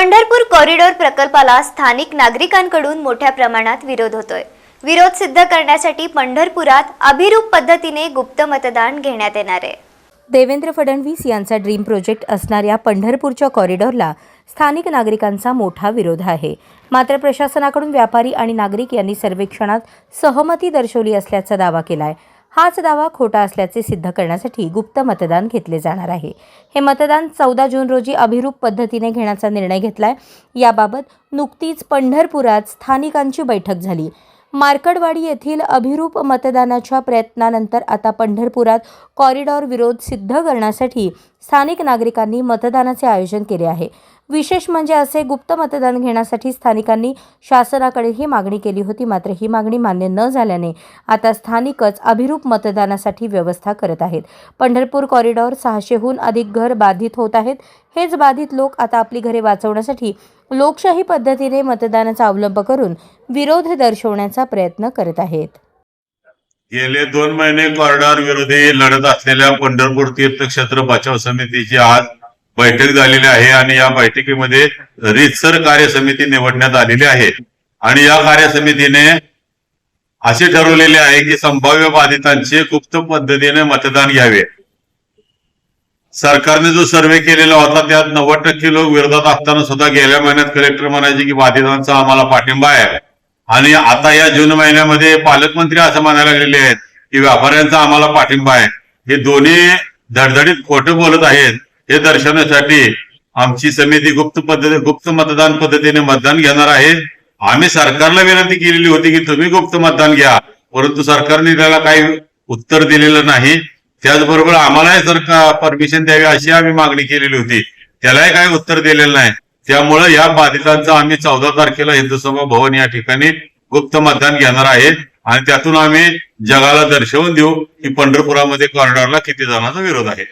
Pandharpur corridor प्रकल्पाला स्थानिक नागरिकांकडून मोठ्या प्रमाणात विरोध होतोय. विरोध सिद्ध करण्यासाठी पंढरपुरात अभिरूप पद्धतीने गुप्त मतदान घेण्यात येणार आहे. देवेंद्र फडणवीस यांचा ड्रीम प्रोजेक्ट असणाऱ्या पंढरपूरच्या कॉरिडॉरला स्थानिक नागरिकांचा मोठा विरोध आहे. मात्र प्रशासनाकडून व्यापारी आणि नागरिक यांनी सर्वेक्षणात सहमती दर्शवली असल्याचा दावा केला आहे हाच दावा खोटा असल्याचे सिद्ध करण्यासाठी गुप्त मतदान घेतले जाणार आहे. हे मतदान चौदा जून रोजी अभिरूप पद्धतीने घेण्याचा निर्णय घेतलाय. याबाबत नुकतीच पंढरपुरात स्थानिकांची बैठक झाली. मार्कडवाडी येथील अभिरूप मतदानाच्या प्रयत्नानंतर आता पंढरपुरात कॉरिडॉर विरोध सिद्ध करण्यासाठी स्थानिक नागरिकांनी मतदानाचे आयोजन केले आहे. विशेष म्हणजे असे गुप्त मतदान घेण्यासाठी स्थानिकांनी शासनाकडे ही मागणी केली होती मात्र ही मागणी मान्य न झाल्याने आता स्थानिकच अभिरूप मतदानासाठी व्यवस्था करत आहेत. पंढरपूर कॉरिडॉर सहाशेहून अधिक घर बाधित होत आहेत. हेच बाधित लोक आता आपली घरे वाचवण्यासाठी लोकशाही पद्धतीने मतदानाचा अवलंब करून विरोध दर्शवण्याचा प्रयत्न करत आहेत. गेले दोन महिने कॉरिडॉर विरोधी लढत असलेल्या पंढरपूर तीर्थक्षेत्र बचाव समितीची आज बैठक झालेली आहे आणि या बैठकीमध्ये रीतसर कार्य समिती निवडण्यात आलेली आहे. आणि या कार्य समितीने असे ठरवलेले आहे की संभाव्य बाधितांचे गुप्त पद्धतीने मतदान घ्यावे. सरकारने जो सर्वे केलेला होता त्यात नव्वद टक्के लोक विरोधात असताना सुद्धा गेल्या महिन्यात कलेक्टर म्हणायचे की बाधितांचा आम्हाला पाठिंबा आहे. आणि आता या जून महिन्यामध्ये पालकमंत्री असं म्हणायला लागलेले आहेत की व्यापाऱ्यांचा आम्हाला पाठिंबा आहे. हे दोन्ही धडधडीत खोटं बोलत आहेत. हे दर्शवण्यासाठी आमची समिती गुप्त पद्धती गुप्त मतदान पद्धतीने मतदान घेणार आहे. आम्ही सरकारला विनंती केलेली होती की तुम्ही गुप्त मतदान घ्या. परंतु सरकारने त्याला काही उत्तर दिलेलं नाही. त्याचबरोबर आम्हालाही सरकार परमिशन द्यावी अशी आम्ही मागणी केलेली होती. त्यालाही काही उत्तर दिलेलं नाही. त्यामुळे या बाधितांचं आम्ही चौदा तारखेला हिंदू सभा भवन या ठिकाणी गुप्त मतदान घेणार आहे. आणि त्यातून आम्ही जगाला दर्शवून देऊ की पंढरपुरामध्ये कॉरिडॉरला किती जणांचा विरोध आहे.